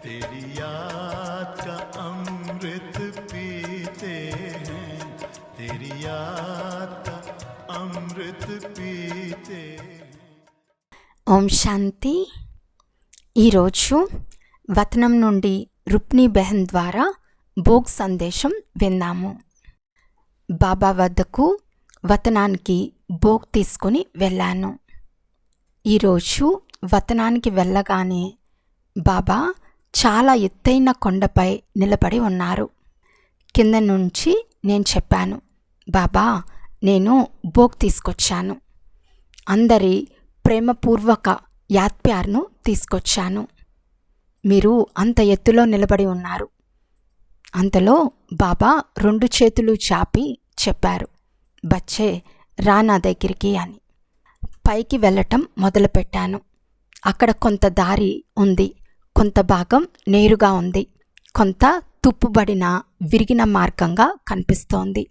तेरी याद का अमृत पीते हैं तेरी याद का अमृत पीते हैं ఓం శాంతి ఈరోజు వతనం నుండి రుక్ని బెహన్ ద్వారా భోగ్ సందేశం విన్నాము బాబా వద్దకు వతనానికి భోగ్ తీసుకొని వెళ్ళాను ఈరోజు వతనానికి వెళ్ళగానే బాబా చాలా ఎత్తైన కొండపై నిలబడి ఉన్నారు. కింద నుంచి నేను చెప్పాను బాబా నేను బోక్ తీసుకొచ్చాను. అందరి ప్రేమపూర్వక యాత్ప్యార్ను తీసుకొచ్చాను. మీరు అంత ఎత్తులో నిలబడి ఉన్నారు. అంతలో బాబా రెండు చేతులు చాపి చెప్పారు బచ్చే రా నా దగ్గరికి అని. పైకి వెళ్ళటం మొదలుపెట్టాను. అక్కడ కొంత దారి ఉంది. కొంత భాగం నేరుగా ఉంది. కొంత తుప్పుబడిన విరిగిన మార్గంగా కనిపిస్తోంది.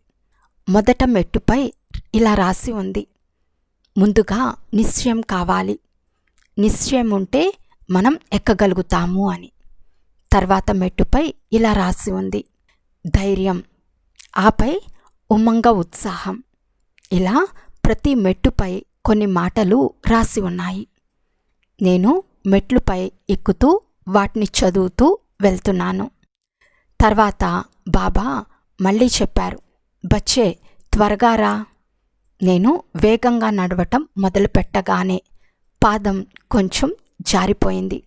మొదట మెట్టుపై ఇలా రాసి ఉంది. ముందుగా నిశ్చయం కావాలి. నిశ్చయం ఉంటే మనం ఎక్కగలుగుతాము అని. తర్వాత మెట్టుపై ఇలా రాసి ఉంది. ధైర్యం. ఆపై ఉమంగ ఉత్సాహం. ఇలా ప్రతి మెట్టుపై కొన్ని మాటలు రాసి ఉన్నాయి. నేను మెట్లుపై ఎక్కుతూ వాటిని చదువుతూ వెళ్తున్నాను. తర్వాత బాబా మళ్ళీ చెప్పారు బచ్చే త్వరగా రా. నేను వేగంగా నడవటం మొదలుపెట్టగానే పాదం కొంచెం జారిపోయింది.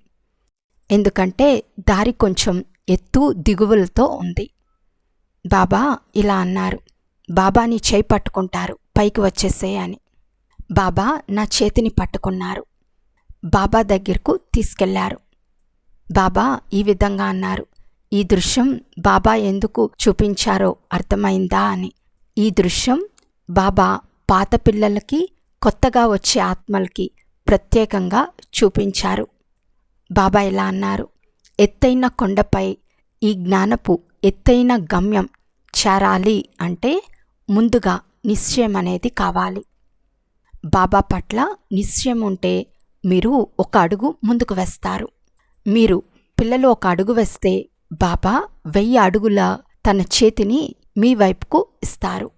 ఎందుకంటే దారి కొంచెం ఎత్తు దిగువులతో ఉంది. బాబా ఇలా అన్నారు బాబాని చేయి పట్టుకుంటారు పైకి వచ్చేసే అని. బాబా నా చేతిని పట్టుకున్నారు. బాబా దగ్గరకు తీసుకెళ్ళారు. బాబా ఈ విధంగా అన్నారు. ఈ దృశ్యం బాబా ఎందుకు చూపించారో అర్థమైందా అని. ఈ దృశ్యం బాబా పాత పిల్లలకి కొత్తగా వచ్చే ఆత్మలకి ప్రత్యేకంగా చూపించారు. బాబా ఇలా అన్నారు. ఎత్తైన కొండపై ఈ జ్ఞానపు ఎత్తైన గమ్యం చేరాలి అంటే ముందుగా నిశ్చయం అనేది కావాలి. బాబా పట్ల నిశ్చయం ఉంటే మీరు ఒక అడుగు ముందుకు వేస్తారు. మీరు పిల్లలు ఒక అడుగు వేస్తే బాబా వెయ్యి అడుగుల తన చేతిని మీ వైపుకు ఇస్తారు.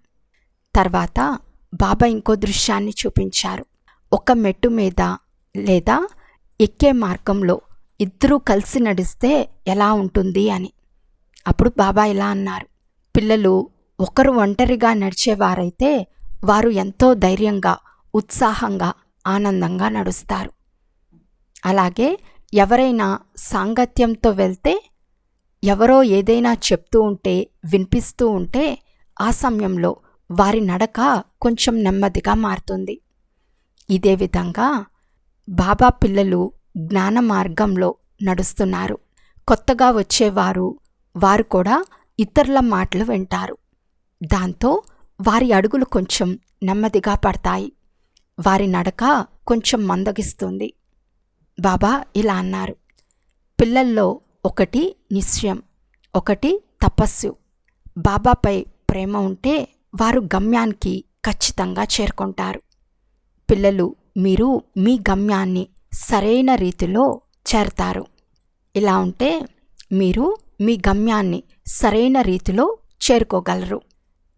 తర్వాత బాబా ఇంకో దృశ్యాన్ని చూపించారు. ఒక మెట్టు మీద లేదా ఎక్కే మార్గంలో ఇద్దరూ కలిసి నడిస్తే ఎలా ఉంటుంది అని. అప్పుడు బాబా ఇలా అన్నారు. పిల్లలు ఒకరు ఒంటరిగా నడిచేవారైతే వారు ఎంతో ధైర్యంగా ఉత్సాహంగా ఆనందంగా నడుస్తారు. అలాగే ఎవరైనా సాంగత్యంతో వెళ్తే ఎవరో ఏదైనా చెప్తూ ఉంటే వినిపిస్తూ ఉంటే ఆ సమయంలో వారి నడక కొంచెం నెమ్మదిగా మారుతుంది. ఇదే విధంగా బాబా పిల్లలు జ్ఞాన మార్గంలో నడుస్తున్నారు. కొత్తగా వచ్చేవారు వారు కూడా ఇతరుల మాటలు వింటారు. దాంతో వారి అడుగులు కొంచెం నెమ్మదిగా పడతాయి. వారి నడక కొంచెం మందగిస్తుంది. బాబా ఇలా అన్నారు. పిల్లల్లో ఒకటి నిశ్చయం ఒకటి తపస్సు. బాబాపై ప్రేమ ఉంటే వారు గమ్యానికి ఖచ్చితంగా చేరుకుంటారు. పిల్లలు మీరు మీ గమ్యాన్ని సరైన రీతిలో చేరతారు. ఇలా ఉంటే మీరు మీ గమ్యాన్ని సరైన రీతిలో చేరుకోగలరు.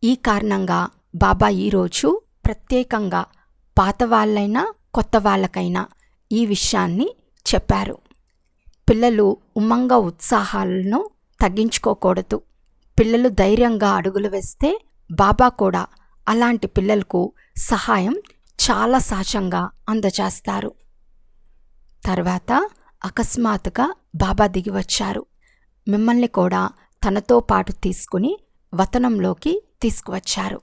ఈ కారణంగా బాబా ఈరోజు ప్రత్యేకంగా పాత వాళ్ళైనా కొత్త వాళ్ళకైనా ఈ విషయాన్ని చెప్పారు. పిల్లలు ఉమ్మంగ ఉత్సాహాలను తగ్గించుకోకూడదు. పిల్లలు ధైర్యంగా అడుగులు వేస్తే బాబా కూడా అలాంటి పిల్లలకు సహాయం చాలా సహజంగా అందజేస్తారు. తర్వాత అకస్మాత్తుగా బాబా దిగి వచ్చారు. మిమ్మల్ని కూడా తనతో పాటు తీసుకుని వతనంలోకి తీసుకువచ్చారు.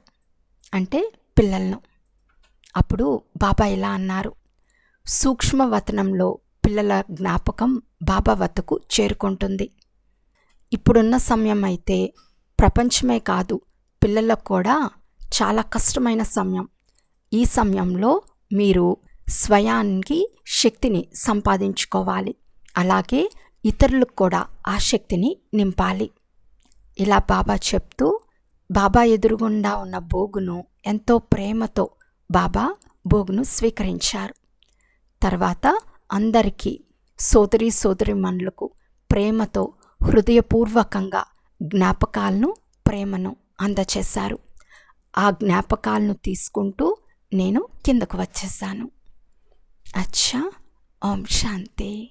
అంటే పిల్లలను. అప్పుడు బాబా ఇలా అన్నారు. సూక్ష్మవతనంలో పిల్లల జ్ఞాపకం బాబా వద్దకు చేరుకుంటుంది. ఇప్పుడున్న సమయం అయితే ప్రపంచమే కాదు పిల్లలకు కూడా చాలా కష్టమైన సమయం. ఈ సమయంలో మీరు స్వయానికి శక్తిని సంపాదించుకోవాలి. అలాగే ఇతరులకు కూడా ఆ శక్తిని నింపాలి. ఇలా బాబా చెప్తూ బాబా ఎదురుగుండా ఉన్న బోగును ఎంతో ప్రేమతో బాబా బోగును స్వీకరించారు. తర్వాత అందరికీ సోదరి సోదరిమణులకు ప్రేమతో హృదయపూర్వకంగా జ్ఞాపకాలను ప్రేమను అందచేశారు. ఆ జ్ఞాపకాలను తీసుకుంటూ నేను కిందకు వచ్చేసాను. అచ్చా ఓం శాంతి.